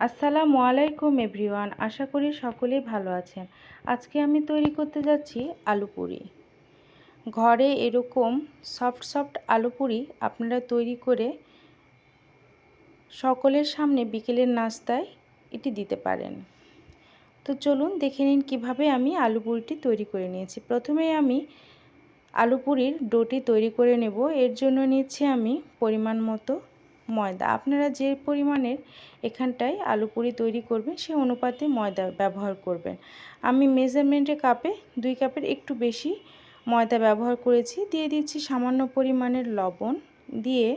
আসসালামু আলাইকুম এভরিওয়ান, আশা করি সকলেই ভালো আছেন। আজকে আমি তৈরি করতে যাচ্ছি আলু পুরি। ঘরে এরকম সফট সফট আলু পুরি আপনারা তৈরি করে সকলের সামনে বিকেলের নাস্তায় এটি দিতে পারেন। তো চলুন দেখে নিন কীভাবে আমি আলু পুরিটি তৈরি করে নিয়েছি। প্রথমে আমি আলু পুরির ডোটি তৈরি করে নেব। এর জন্য নিচ্ছি আমি পরিমাণ মতো ময়দা। আপনারা যে পরিমাণের এখানটায় আলু পুরি তৈরি করবেন সে অনুপাতে ময়দা ব্যবহার করবেন। আমি মেজারমেন্টের কাপে দুই কাপের একটু বেশি ময়দা ব্যবহার করেছি। দিয়ে দিচ্ছি সামান্য পরিমাণের লবণ। দিয়ে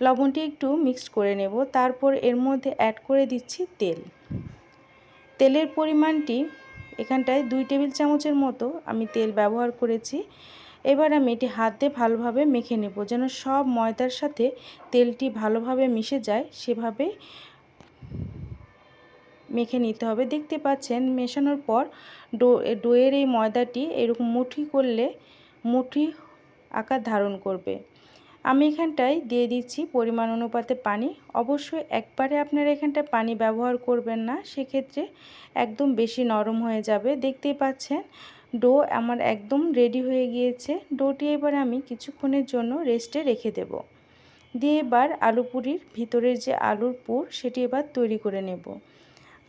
লবণটি একটু মিক্সড করে নেব। তারপর এর মধ্যে অ্যাড করে দিচ্ছি তেল। তেলের পরিমাণটি এখানটায় দুই টেবিল চামচের মতো আমি তেল ব্যবহার করেছি। এবার আমি এটি হাতে ভালোভাবে মেখে নেব, যেন সব ময়দার সাথে তেলটি ভালোভাবে মিশে যায়, সেভাবে মেখে নিতে হবে। দেখতে পাচ্ছেন, মেশানোর পর ডো, ডোয়ের এই ময়দাটি এরকম মুঠি করলে মুঠি আকার ধারণ করবে। আমি এখানটায় দিয়ে দিচ্ছি পরিমাণ অনুপাতে পানি। অবশ্যই একবারে আপনারা এখানটায় পানি ব্যবহার করবেন না, সেক্ষেত্রে একদম বেশি নরম হয়ে যাবে। দেখতেই পাচ্ছেন ডো আমার একদম রেডি হয়ে গিয়েছে। ডোটি এবার আমি কিছুক্ষণের জন্য রেস্টে রেখে দেব। দিয়ে এবার আলু পুরির ভিতরের যে আলুর পুর, সেটি এবার তৈরি করে নেব।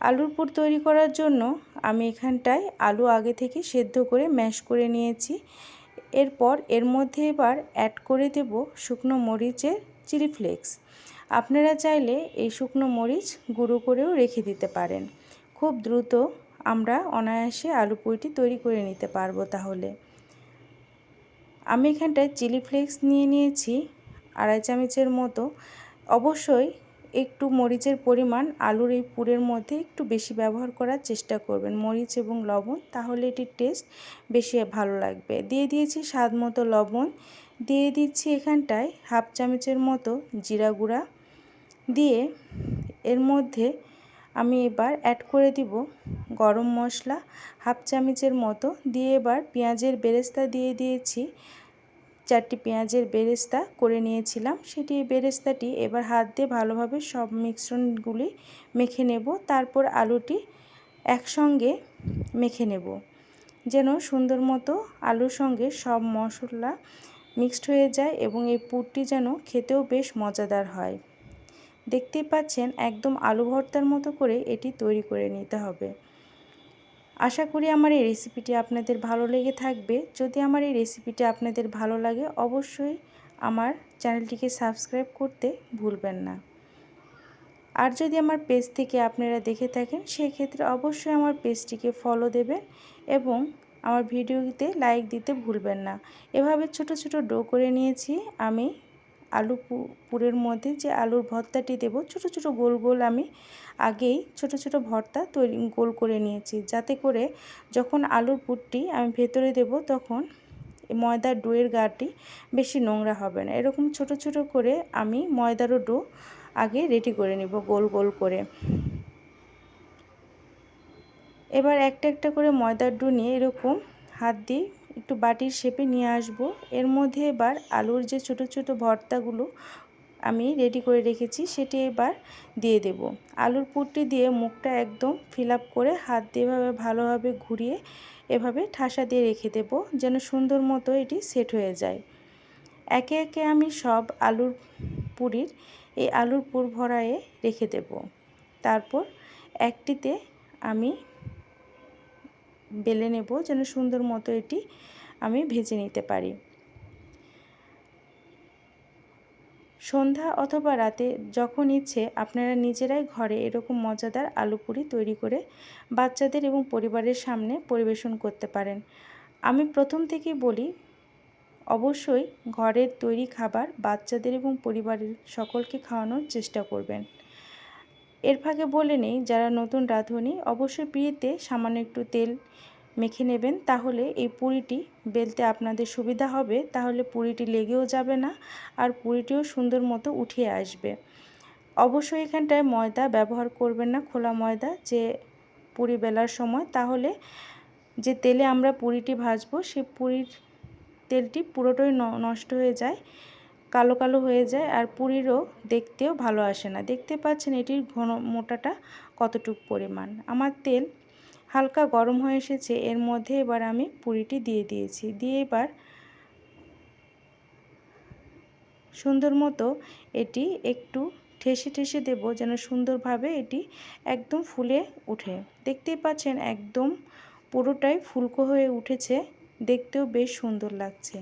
আলুর পুর তৈরি করার জন্য আমি এখানটায় আলু আগে থেকে সেদ্ধ করে ম্যাশ করে নিয়েছি। এরপর এর মধ্যে এবার অ্যাড করে দেব শুকনো মরিচের চিলি ফ্লেক্স আপনারা চাইলে এই শুকনো মরিচ গুঁড়ো করেও রেখে দিতে পারেন। খুব দ্রুত আমরা অনায়াসে আলু পুরিটি তৈরি করে নিতে পারব তাহলে। আমি এখানটায় চিলি ফ্লেক্স নিয়ে নিয়েছি, আড়াই চামচের মতো। অবশ্যই একটু মরিচের পরিমাণ আলুর এই পুরের মধ্যে একটু বেশি ব্যবহার করার চেষ্টা করবেন, মরিচ এবং লবণ, তাহলে এটির টেস্ট বেশি ভালো লাগবে। দিয়ে দিয়েছি স্বাদ মতো লবণ, দিয়ে দিচ্ছি এখানটায় হাফ চামচের মতো জিরা গুঁড়া। দিয়ে এর মধ্যে আমি এবার অ্যাড করে দিব গরম মশলা হাফ চামচের মতো। দিয়ে এবার পেঁয়াজের বেরেস্তা দিয়ে দিয়েছি। চারটি পেঁয়াজের বেরেস্তা করে নিয়েছিলাম। সেটি বেরেস্তাটি এবার হাত দিয়ে ভালোভাবে সব মিশ্রণগুলি মেখে নেব। তারপর আলুটি একসঙ্গে মেখে নেব। যেন সুন্দর মতো আলুর সঙ্গে সব মশলা মিক্সড হয়ে যায় এবং এই পুরটি যেন খেতেও বেশ মজাদার হয়। দেখতেই পাচ্ছেন একদম আলু ভর্তার মতো করে এটি তৈরি করে নিতে হবে। আশা করি আমার এই রেসিপিটি আপনাদের ভালো লেগে থাকবে। যদি আমার এই রেসিপিটি আপনাদের ভালো লাগে, অবশ্যই আমার চ্যানেলটিকে সাবস্ক্রাইব করতে ভুলবেন না। আর যদি আমার পেজ থেকে আপনারা দেখে থাকেন, সেক্ষেত্রে অবশ্যই আমার পেজটিকে ফলো দেবেন এবং আমার ভিডিওতে লাইক দিতে ভুলবেন না। এভাবে ছোট ছোট ডো করে নিয়েছি আমি আলু পুরের মধ্যে যে আলুর ভর্তাটি দেব, ছোট ছোট গোল গোল আমি আগেই ছোট ছোট ভর্তা তৈরি, গোল করে নিয়েছি। যাতে করে যখন আলুর পুরটি আমি ভেতরে দেব, তখন ময়দার ডোয়ের গাটি বেশি নোংরা হবে না। এরকম ছোট ছোট করে আমি ময়দারও ডো আগে রেডি করে নিব, গোল গোল করে। এবার একটা একটা করে ময়দার ডো নিয়ে এরকম হাত দিয়ে একটু বাটির শেপে নিয়ে আসব। এর মধ্যে এবার আলুর যে ছোট ছোট ভর্তাগুলো আমি রেডি করে রেখেছি, সেটি এবার দিয়ে দেব। আলুর পুরটি দিয়ে মুখটা একদম ফিল করে হাত দিয়ে এভাবে ভালোভাবে ঘুরিয়ে এভাবে ঠাসা দিয়ে রেখে দেব, যেন সুন্দর মতো এটি সেট হয়ে যায়। একে একে আমি সব আলুর পুরির, এই আলুর পুর ভরায়ে রেখে দেব। তারপর একটিতে আমি বেলে নেব যেন সুন্দর মতো এটি আমি ভেজে নিতে পারি। সন্ধ্যা অথবা রাতে যখন ইচ্ছে, আপনারা নিজেরাই ঘরে এরকম মজাদার আলু পুরি তৈরি করে বাচ্চাদের এবং পরিবারের সামনে পরিবেশন করতে পারেন। আমি প্রথম থেকেই বলি, অবশ্যই ঘরের তৈরি খাবার বাচ্চাদের এবং পরিবারের সকলকে খাওয়ানোর চেষ্টা করবেন। এর ফাঁকে বলে নেই, যারা নতুন রাঁধুনি, অবশ্যই পিড়িতে সামান্য একটু তেল মেখে নেবেন, তাহলে এই পুরিটি বেলতে আপনাদের সুবিধা হবে, তাহলে পুরিটি লেগেও যাবে না আর পুরিটিও সুন্দর মতো উঠিয়ে আসবে। অবশ্যই এখানটায় ময়দা ব্যবহার করবেন না, খোলা ময়দা যে পুরি বেলার সময়, তাহলে যে তেলে আমরা পুরিটি ভাজবো, সে পুরির তেলটি পুরোটাই নষ্ট হয়ে যায়। কালো কালো হয়ে যায় আর পুরিরও দেখতেও ভালো আসে না। দেখতে পাচ্ছেন এটির ঘন মোটাটা কতটুকু পরিমাণ। আমার তেল হালকা গরম হয়ে এসেছে, এর মধ্যে এবার আমি পুরিটি দিয়ে দিয়েছি। দিয়ে এবার সুন্দর মতো এটি একটু ঠেসে ঠেসে দেব যেন সুন্দরভাবে এটি একদম ফুলে উঠে। দেখতেই পাচ্ছেন একদম পুরোটাই ফুলকো হয়ে উঠেছে, দেখতেও বেশ সুন্দর লাগছে।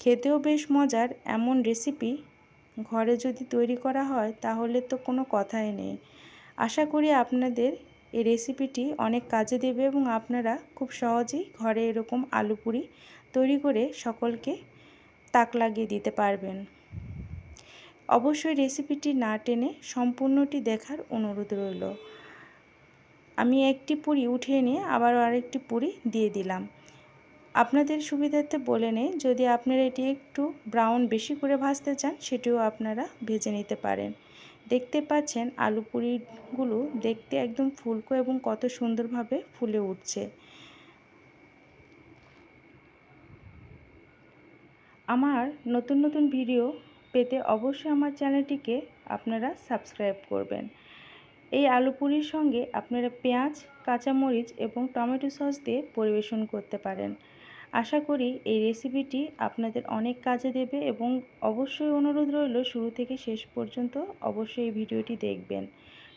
খেতেও বেশ মজার এমন রেসিপি ঘরে যদি তৈরি করা হয়, তাহলে তো কোনো কথাই নেই। আশা করি আপনাদের এই রেসিপিটি অনেক কাজে দেবে এবং আপনারা খুব সহজেই ঘরে এরকম আলু পুরি তৈরি করে সকলকে তাক লাগিয়ে দিতে পারবেন। অবশ্যই রেসিপিটি না টেনে সম্পূর্ণটি দেখার অনুরোধ রইল। আমি একটি পুরি উঠিয়ে নিয়ে আবার আরেকটি পুরি দিয়ে দিলাম। আপনাদের সুবিধার্থে বলে নেই, যদি আপনারা এটি একটু ব্রাউন বেশি করে ভাজতে চান, সেটিও আপনারা ভেজে নিতে পারেন। দেখতে পাচ্ছেন আলু পুরিগুলো দেখতে একদম ফুলকো এবং কত সুন্দরভাবে ফুলে উঠছে। আমার নতুন নতুন ভিডিও পেতে অবশ্যই আমার চ্যানেলটিকে আপনারা সাবস্ক্রাইব করবেন। এই আলু পুরির সঙ্গে আপনারা পেঁয়াজ, কাঁচামরিচ এবং টমেটো সস দিয়ে পরিবেশন করতে পারেন। আশা করি এই রেসিপিটি আপনাদের অনেক কাজে দেবে এবং অবশ্যই অনুরোধ রইল শুরু থেকে শেষ পর্যন্ত অবশ্যই এই ভিডিওটি দেখবেন।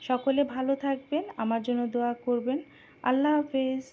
সকলে ভালো থাকবেন, আমার জন্য দোয়া করবেন। আল্লাহ হাফেজ।